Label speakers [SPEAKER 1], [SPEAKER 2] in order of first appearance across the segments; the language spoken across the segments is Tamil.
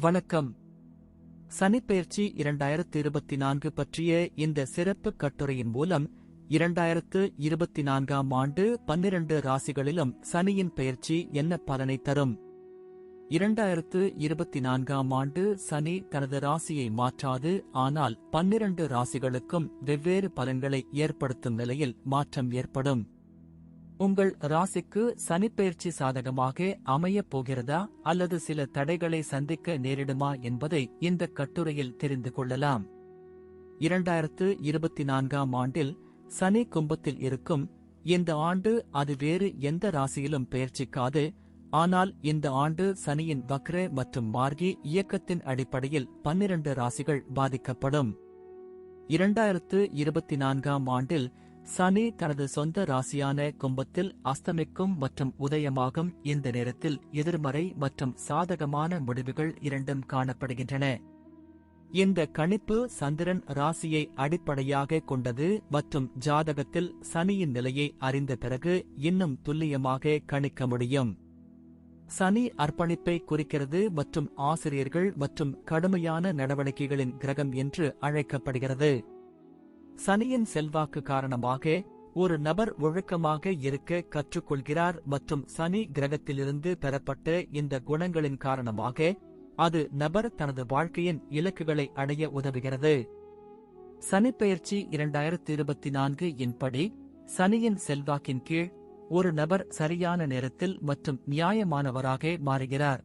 [SPEAKER 1] வணக்கம். சனிப்பெயர்ச்சி இரண்டாயிரத்து இருபத்தி நான்கு பற்றிய இந்த சிறப்பு கட்டுரையின் மூலம் இரண்டாயிரத்து இருபத்தி நான்காம் ஆண்டு பன்னிரண்டு ராசிகளிலும் சனியின் பெயர்ச்சி என்ன பலனை தரும்? இரண்டாயிரத்து இருபத்தி நான்காம் ஆண்டு சனி தனது ராசியை மாற்றாது ஆனால் பன்னிரண்டு ராசிகளுக்கும் வெவ்வேறு பலன்களை ஏற்படுத்தும் நிலையில் மாற்றம் ஏற்படும். உங்கள் ராசிக்கு சனிப்பெயர்ச்சி சாதகமாக அமையப் போகிறதா அல்லது சில தடைகளை சந்திக்க நேரிடுமா என்பதை இந்த கட்டுரையில் தெரிந்து கொள்ளலாம். இரண்டாயிரத்து இருபத்தி நான்காம் ஆண்டில் சனி கும்பத்தில் இருக்கும் இந்த ஆண்டு அது வேறு எந்த ராசியிலும் பெயர்ச்சிக்காது. ஆனால் இந்த ஆண்டு சனியின் வக்ர மற்றும் மார்கி இயக்கத்தின் அடிப்படையில் பன்னிரண்டு ராசிகள் பாதிக்கப்படும். இரண்டாயிரத்து இருபத்தி நான்காம் ஆண்டில் சனி தனது சொந்த ராசியான கும்பத்தில் அஸ்தமிக்கும் மற்றும் உதயமாகும் இந்த நேரத்தில் எதிர்மறை மற்றும் சாதகமான முடிவுகள் இரண்டும் காணப்படுகின்றன. இந்த கணிப்பு சந்திரன் ராசியை அடிப்படையாக கொண்டது மற்றும் ஜாதகத்தில் சனியின் நிலையை அறிந்த பிறகு இன்னும் துல்லியமாக கணிக்க முடியும். சனி அர்ப்பணிப்பை குறிக்கிறது மற்றும் ஆசிரியர்கள் மற்றும் கடுமையான நடவடிக்கைகளின் கிரகம் என்று அழைக்கப்படுகிறது. சனியின் செல்வாக்கு காரணமாக ஒரு நபர் ஒழுக்கமாக இருக்க கற்றுக்கொள்கிறார் மற்றும் சனி கிரகத்திலிருந்து பெறப்பட்ட இந்த குணங்களின் காரணமாக அது நபர் தனது வாழ்க்கையின் இலக்குகளை அடைய உதவுகிறது. சனிப்பெயர்ச்சி இரண்டாயிரத்தி இருபத்தி நான்கு இன்படி சனியின் செல்வாக்கின் கீழ் ஒரு நபர் சரியான நேரத்தில் மற்றும் நியாயமானவராக மாறுகிறார்.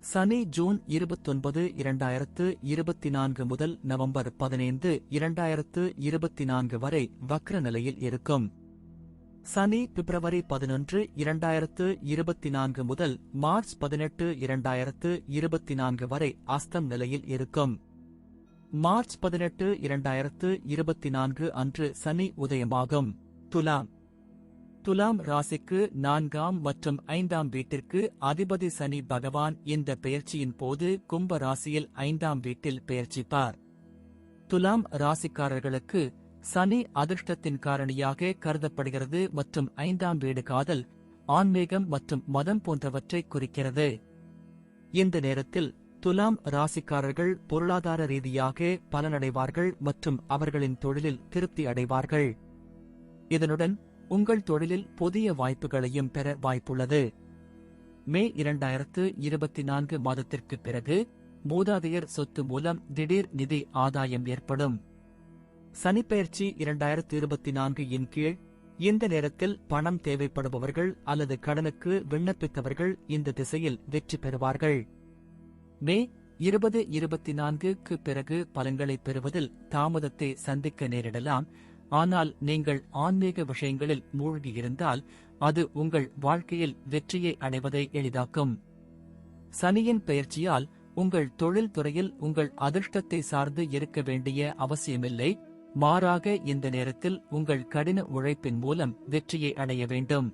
[SPEAKER 1] சனி ஜூன் இருபத்தொன்பது இரண்டாயிரத்து இருபத்தி நான்கு முதல் நவம்பர் பதினைந்து இரண்டாயிரத்து இருபத்தி நான்கு வரை வக்ர நிலையில் இருக்கும். சனி பிப்ரவரி பதினொன்று இரண்டாயிரத்து இருபத்தி நான்கு முதல் மார்ச் பதினெட்டு இரண்டாயிரத்து இருபத்தி நான்கு வரை அஸ்தம் நிலையில் இருக்கும். மார்ச் பதினெட்டு இரண்டாயிரத்து இருபத்தி நான்கு அன்று சனி உதயமாகும். துலாம் துலாம் ராசிக்கு நான்காம் மற்றும் ஐந்தாம் வீட்டிற்கு அதிபதி சனி பகவான் இந்த பெயர்ச்சியின் போது கும்ப ராசியில் ஐந்தாம் வீட்டில் பெயர்ச்சிப்பார். துலாம் ராசிக்காரர்களுக்கு சனி அதிர்ஷ்டத்தின் காரணியாக கருதப்படுகிறது மற்றும் ஐந்தாம் வீடு காதல் ஆன்மீகம் மற்றும் மதம் போன்றவற்றை குறிக்கிறது. இந்த நேரத்தில் துலாம் ராசிக்காரர்கள் பொருளாதார ரீதியாக பலனடைவார்கள் மற்றும் அவர்களின் தொழிலில் திருப்தி அடைவார்கள். இதனுடன் உங்கள் தொழிலில் புதிய வாய்ப்புகளையும் பெற வாய்ப்புள்ளது. மே இரண்டாயிரத்து இருபத்தி நான்கு மாதத்திற்கு பிறகு மூதாதையர் சொத்து மூலம் திடீர் நிதி ஆதாயம் ஏற்படும். சனிப்பெயர்ச்சி இரண்டாயிரத்து இருபத்தி நான்கு இன் கீழ் இந்த நேரத்தில் பணம் தேவைப்படுபவர்கள் அல்லது கடனுக்கு விண்ணப்பித்தவர்கள் இந்த திசையில் வெற்றி பெறுவார்கள். மே இருபது இருபத்தி நான்குக்கு பிறகு பலன்களை பெறுவதில் தாமதத்தை சந்திக்க நேரிடலாம். ஆனால் நீங்கள் ஆன்மீக விஷயங்களில் மூழ்கியிருந்தால் அது உங்கள் வாழ்க்கையில் வெற்றியை அடைவதை எளிதாக்கும். சனியின் பெயர்ச்சியால் உங்கள் தொழில் துறையில் உங்கள் அதிர்ஷ்டத்தை சார்ந்து இருக்க வேண்டிய அவசியமில்லை. மாறாக இந்த நேரத்தில் உங்கள் கடின உழைப்பின் மூலம் வெற்றியை அடைய வேண்டும்.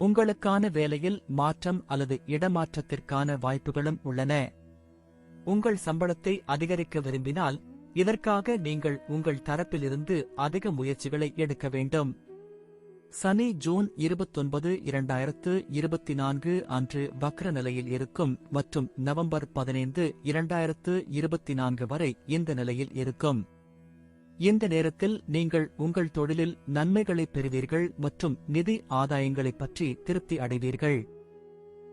[SPEAKER 1] உங்களுக்கான வேலையில் மாற்றம் அல்லது இடமாற்றத்திற்கான வாய்ப்புகளும் உள்ளன. உங்கள் சம்பளத்தை அதிகரிக்க விரும்பினால் இதற்காக நீங்கள் உங்கள் தரப்பிலிருந்து அதிக முயற்சிகளை எடுக்க வேண்டும். சனி ஜூன் இருபத்தொன்பது இரண்டாயிரத்து இருபத்தி நான்கு அன்று வக்ர நிலையில் இருக்கும் மற்றும் நவம்பர் பதினைந்து இரண்டாயிரத்து இருபத்தி நான்கு வரை இந்த நிலையில் இருக்கும். இந்த நேரத்தில் நீங்கள் உங்கள் தொழிலில் நன்மைகளை பெறுவீர்கள் மற்றும் நிதி ஆதாயங்களைப் பற்றி திருப்தி அடைவீர்கள்.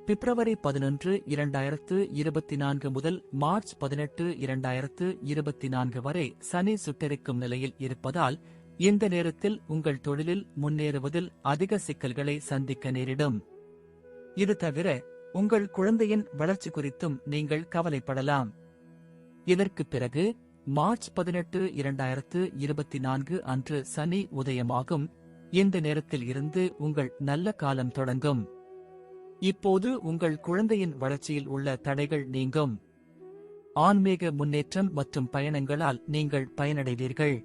[SPEAKER 1] பிப்ரவரி பதினொன்று இரண்டாயிரத்து இருபத்தி நான்கு முதல் மார்ச் பதினெட்டு இரண்டாயிரத்து இருபத்தி நான்கு வரை சனி சுட்டரிக்கும் நிலையில் இருப்பதால் இந்த நேரத்தில் உங்கள் தொழிலில் முன்னேறுவதில் அதிக சிக்கல்களை சந்திக்க நேரிடும். இது தவிர உங்கள் குழந்தையின் வளர்ச்சி குறித்தும் நீங்கள் கவலைப்படலாம். இதற்கு பிறகு மார்ச் பதினெட்டு இரண்டாயிரத்து இருபத்தி நான்கு அன்று சனி உதயமாகும். இந்த நேரத்தில் இருந்து உங்கள் நல்ல காலம் தொடங்கும். இப்போது உங்கள் குழந்தையின் வளர்ச்சியில் உள்ள தடைகள் நீங்கும். ஆன்மீக முன்னேற்றம் மற்றும் பயணங்களால் நீங்கள் பயனடைவீர்கள்.